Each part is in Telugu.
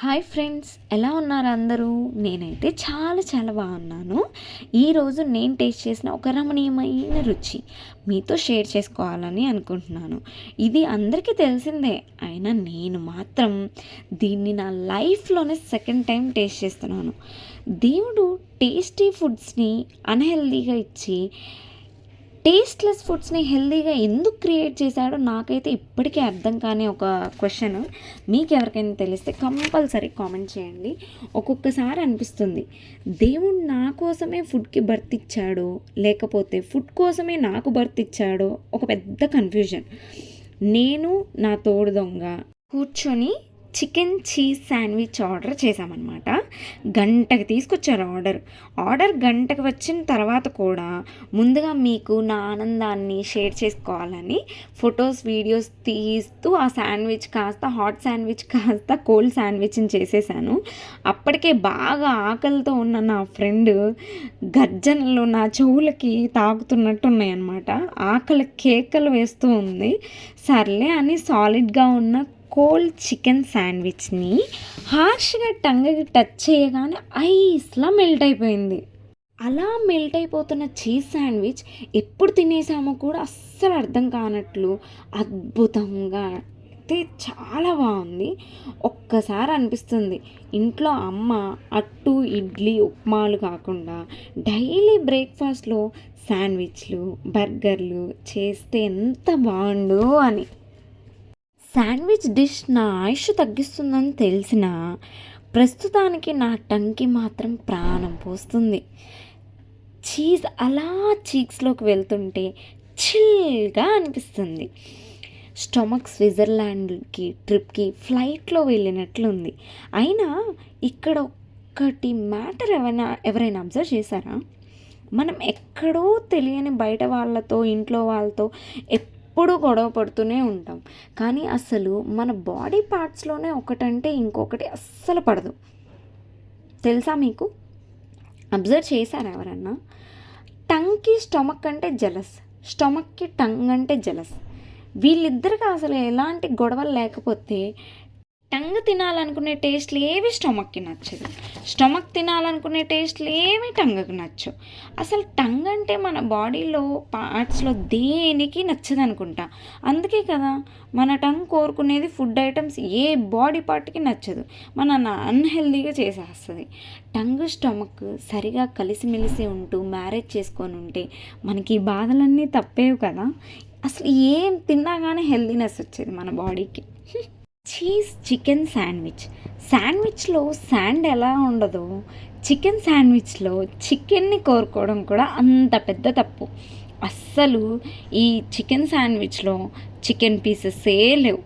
హాయ్ ఫ్రెండ్స్ ఎలా ఉన్నారు అందరూ? నేనైతే చాలా చాలా బాగున్నాను. ఈరోజు నేను టేస్ట్ చేసిన ఒక రమణీయమైన రుచి మీతో షేర్ చేసుకోవాలని అనుకుంటున్నాను. ఇది అందరికీ తెలిసిందే అయినా నేను మాత్రం దీన్ని నా లైఫ్లోనే సెకండ్ టైం టేస్ట్ చేస్తున్నాను. దేవుడు టేస్టీ ఫుడ్స్ని అన్హెల్దీగా ఇచ్చి టేస్ట్లెస్ ఫుడ్స్ని హెల్దీగా ఎందుకు క్రియేట్ చేశాడో నాకైతే ఇప్పటికీ అర్థం కాని ఒక క్వశ్చన్ మీకు ఎవరికైనా తెలిస్తే కంపల్సరీ కామెంట్ చేయండి. ఒక్కొక్కసారి అనిపిస్తుంది దేవుడు నా కోసమే ఫుడ్కి బర్త్ ఇచ్చాడో లేకపోతే ఫుడ్ కోసమే నాకు బర్త్ ఇచ్చాడో? ఒక పెద్ద కన్ఫ్యూజన్ నేను నా తోడు దొంగ కూర్చొని చికెన్ చీజ్ శాండ్విచ్ ఆర్డర్ చేశామన్నమాట. గంటకి తీసుకొచ్చారు ఆర్డర్. ఆర్డర్ గంటకి వచ్చిన తర్వాత కూడా ముందుగా మీకు నా ఆనందాన్ని షేర్ చేసుకోవాలని ఫొటోస్ వీడియోస్ తీస్తూ ఆ శాండ్విచ్ కాస్త హాట్ శాండ్విచ్ కాస్త కోల్డ్ శాండ్విచ్ని చేసేసాను. అప్పటికే బాగా ఆకలితో ఉన్న నా ఫ్రెండ్ గర్జనలు నా చెవులకి తాకుతున్నట్టు ఉన్నాయన్నమాట ఆకలి కేకలు వేస్తూ ఉంది. సర్లే అని సాలిడ్గా ఉన్న కోల్డ్ చికెన్ శాండ్విచ్ని హార్ష్గా టంగకి టచ్ చేయగానే ఐస్లా మెల్ట్ అయిపోయింది. అలా మెల్ట్ అయిపోతున్న చీజ్ శాండ్విచ్ ఎప్పుడు తినేసామో కూడా అస్సలు అర్థం కానట్లు అద్భుతంగా అయితే చాలా బాగుంది. ఒక్కసారి అనిపిస్తుంది. ఇంట్లో అమ్మ అట్టు ఇడ్లీ ఉప్మాలు కాకుండా డైలీ బ్రేక్ఫాస్ట్లో శాండ్విచ్లు బర్గర్లు చేస్తే ఎంత బాగుండు అని. శాండ్విచ్ డిష్ నా ఆయుష్ తగ్గిస్తుందని తెలిసిన ప్రస్తుతానికి నా టంకి మాత్రం ప్రాణం పోస్తుంది. చీజ్ అలా చీక్స్లోకి వెళ్తుంటే చిల్గా అనిపిస్తుంది. స్టమక్ స్విట్జర్లాండ్కి ట్రిప్కి ఫ్లైట్లో వెళ్ళినట్లుంది. అయినా ఇక్కడ ఒక్కటి మ్యాటర్ ఎవరైనా ఎవరైనా అబ్జర్వ్ చేశారా? మనం ఎక్కడో తెలియని బయట వాళ్ళతో ఇంట్లో వాళ్ళతో ఎప్పుడు గొడవ పడుతూనే ఉంటాం. కానీ అసలు మన బాడీ పార్ట్స్లోనే ఒకటంటే ఇంకొకటి అస్సలు పడదు. తెలుసా మీకు? అబ్జర్వ్ చేశారు ఎవరన్నా? టంగ్కి స్టమక్ అంటే జలస్. స్టమక్కి టంగ్ అంటే జలస్. వీళ్ళిద్దరికి అసలు ఎలాంటి గొడవలు లేకపోతే టంగ్ తినాలనుకునే టేస్ట్లు ఏవి స్టమక్కి నచ్చదు. స్టమక్ తినాలనుకునే టేస్ట్లు ఏవి టంగ్కి నచ్చు అసలు టంగ్ అంటే మన బాడీలో పార్ట్స్లో దేనికి నచ్చదు అనుకుంటా అందుకే కదా మన టంగ్ కోరుకునేది ఫుడ్ ఐటమ్స్ ఏ బాడీ పార్ట్కి నచ్చదు. మన అన్హెల్దీగా చేసేస్తుంది. టంగ్ స్టమక్ సరిగా కలిసిమెలిసి ఉంటూ మ్యారేజ్ చేసుకొని ఉంటే మనకి ఈ బాధలన్నీ తప్పేవి కదా. అసలు ఏం తిన్నా కానీ హెల్దీనెస్ వచ్చేది మన బాడీకి. Cheese chicken sandwich. శాండ్విచ్లో శాండ్ ఎలా ఉండదో? చికెన్ శాండ్విచ్లో చికెన్ని కోరుకోవడం కూడా అంత పెద్ద తప్పు. అస్సలు ఈ చికెన్ శాండ్విచ్లో చికెన్ పీసెసే లేవు.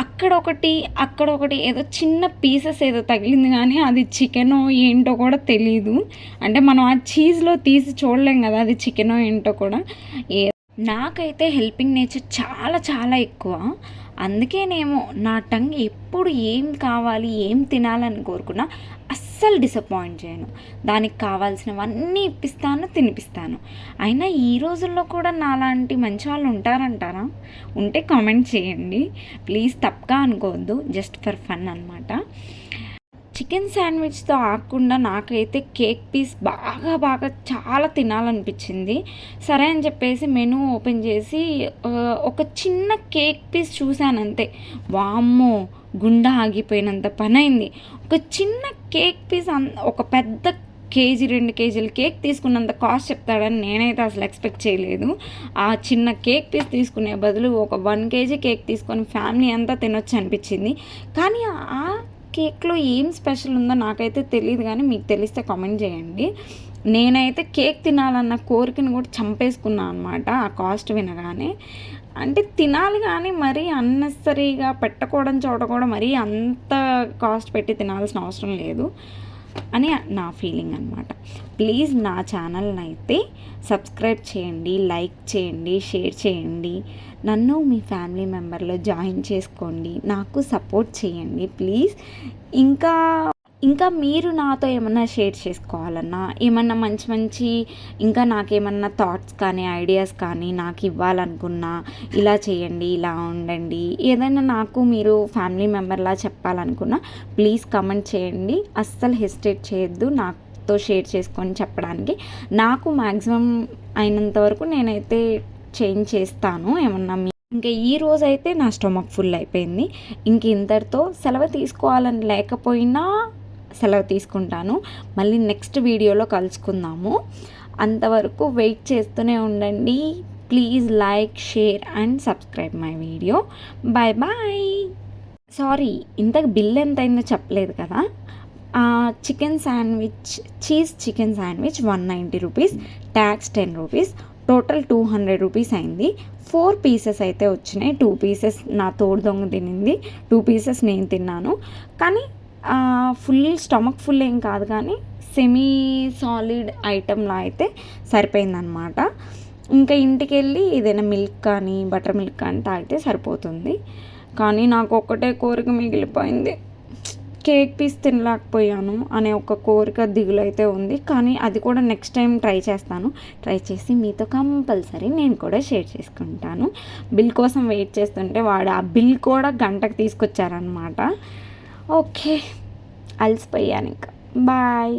అక్కడ ఒకటి అక్కడ ఒకటి ఏదో చిన్న పీసెస్ ఏదో తగిలింది కానీ అది చికెనో ఏంటో కూడా తెలియదు అంటే మనం ఆ చీజ్లో తీసి చూడలేం కదా అది చికెనో ఏంటో కూడా. ఏ నాకైతే హెల్పింగ్ నేచర్ చాలా చాలా ఎక్కువ. అందుకేనేమో నా టంగ్ ఎప్పుడు ఏం కావాలి ఏం తినాలని కోరుకున్నా అస్సలు డిసప్పాయింట్ చేయను. దానికి కావాల్సినవన్నీ ఇప్పిస్తాను తినిపిస్తాను. అయినా ఈ రోజుల్లో కూడా నాలాంటి మంచి వాళ్ళు ఉంటారంటారా? ఉంటే కామెంట్ చేయండి. ప్లీజ్ తప్పగా అనుకోవద్దు. జస్ట్ ఫర్ ఫన్ అనమాట చికెన్ శాండ్విచ్తో ఆకుండా నాకైతే కేక్ పీస్ బాగా బాగా చాలా తినాలనిపించింది. సరే అని చెప్పేసి మెనూ ఓపెన్ చేసి ఒక చిన్న కేక్ పీస్ చూశాను అంతే వామ్మో గుండె ఆగిపోయినంత పని అయింది ఒక చిన్న కేక్ పీస్ ఒక పెద్ద కేజీ రెండు కేజీల కేక్ తీసుకున్నంత కాస్ట్ చెప్తాడని నేనైతే అసలు ఎక్స్పెక్ట్ చేయలేదు. ఆ చిన్న కేక్ పీస్ తీసుకునే బదులు ఒక వన్ కేజీ కేక్ తీసుకొని ఫ్యామిలీ అంతా తినొచ్చు అనిపించింది కానీ ఆ కేక్లో ఏం స్పెషల్ ఉందో నాకైతే తెలియదు కానీ మీకు తెలిస్తే కామెంట్ చేయండి. నేనైతే కేక్ తినాలన్న కోరికను కూడా చంపేసుకున్నాను అనమాట ఆ కాస్ట్ వినగానే. అంటే తినాలి కానీ మరీ అన్నెసరీగా పెట్టకూడని చోట కూడా మరీ అంత కాస్ట్ పెట్టి తినాల్సిన అవసరం లేదు. అని నా ఫీలింగ్ అనమాట ప్లీజ్ నా ఛానల్ని అయితే సబ్స్క్రైబ్ చేయండి లైక్ చేయండి షేర్ చేయండి. నన్ను మీ ఫ్యామిలీ మెంబర్లో జాయిన్ చేసుకోండి. నాకు సపోర్ట్ చేయండి. ప్లీజ్ ఇంకా ఇంకా మీరు నాతో ఏమన్నా షేర్ చేసుకోవాలన్నా ఏమన్నా మంచి మంచి ఇంకా నాకేమన్నా థాట్స్ కానీ ఐడియాస్ కానీ నాకు ఇవ్వాలనుకున్నా ఇలా చేయండి ఇలా ఉండండి ఏదైనా నాకు మీరు ఫ్యామిలీ మెంబర్లా చెప్పాలనుకున్నా ప్లీజ్ కమెంట్ చేయండి. అస్సలు హెసిటేట్ చేయొద్దు నాతో షేర్ చేసుకొని చెప్పడానికి. నాకు మ్యాక్సిమం అయినంత వరకు నేనైతే చేంజ్ చేస్తాను ఏమన్నా మీ ఇంకా ఈ రోజు అయితే నా స్టొమక్ ఫుల్ అయిపోయింది. ఇంక ఇంతటితో సెలవు తీసుకోవాలని లేకపోయినా సెలవు తీసుకుంటాను. మళ్ళీ నెక్స్ట్ వీడియోలో కలుసుకుందాము. అంతవరకు వెయిట్ చేస్తూనే ఉండండి. Please like share and subscribe my video. Bye bye sorry ఇంతకు బిల్ ఎంత అయిందో చెప్పలేదు కదా. Chicken sandwich cheese chicken sandwich one ninety rupees tax ten rupees total two hundred rupees అయింది. ఫోర్ పీసెస్ అయితే వచ్చినాయి. టూ పీసెస్ నా తోడు దొంగ తినింది. టూ పీసెస్ నేను తిన్నాను. కానీ ఫుల్ స్టమక్ ఫుల్ ఏం కాదు కానీ సెమీ సాలిడ్ ఐటెంలా అయితే సరిపోయిందనమాట ఇంకా ఇంటికి వెళ్ళి ఏదైనా మిల్క్ కానీ బటర్ మిల్క్ కానీ తాగితే సరిపోతుంది. కానీ నాకు ఒక్కటే కోరిక మిగిలిపోయింది. కేక్ పీస్ తినలేకపోయాను అనే ఒక కోరిక దిగులైతే ఉంది. కానీ అది కూడా నెక్స్ట్ టైం ట్రై చేస్తాను. ట్రై చేసి మీతో కంపల్సరీ నేను కూడా షేర్ చేసుకుంటాను. బిల్ కోసం వెయిట్ చేస్తుంటే వాడు ఆ బిల్ కూడా గంటకు తీసుకొచ్చారనమాట ఓకే అలసిపోయాను ఇంకా బాయ్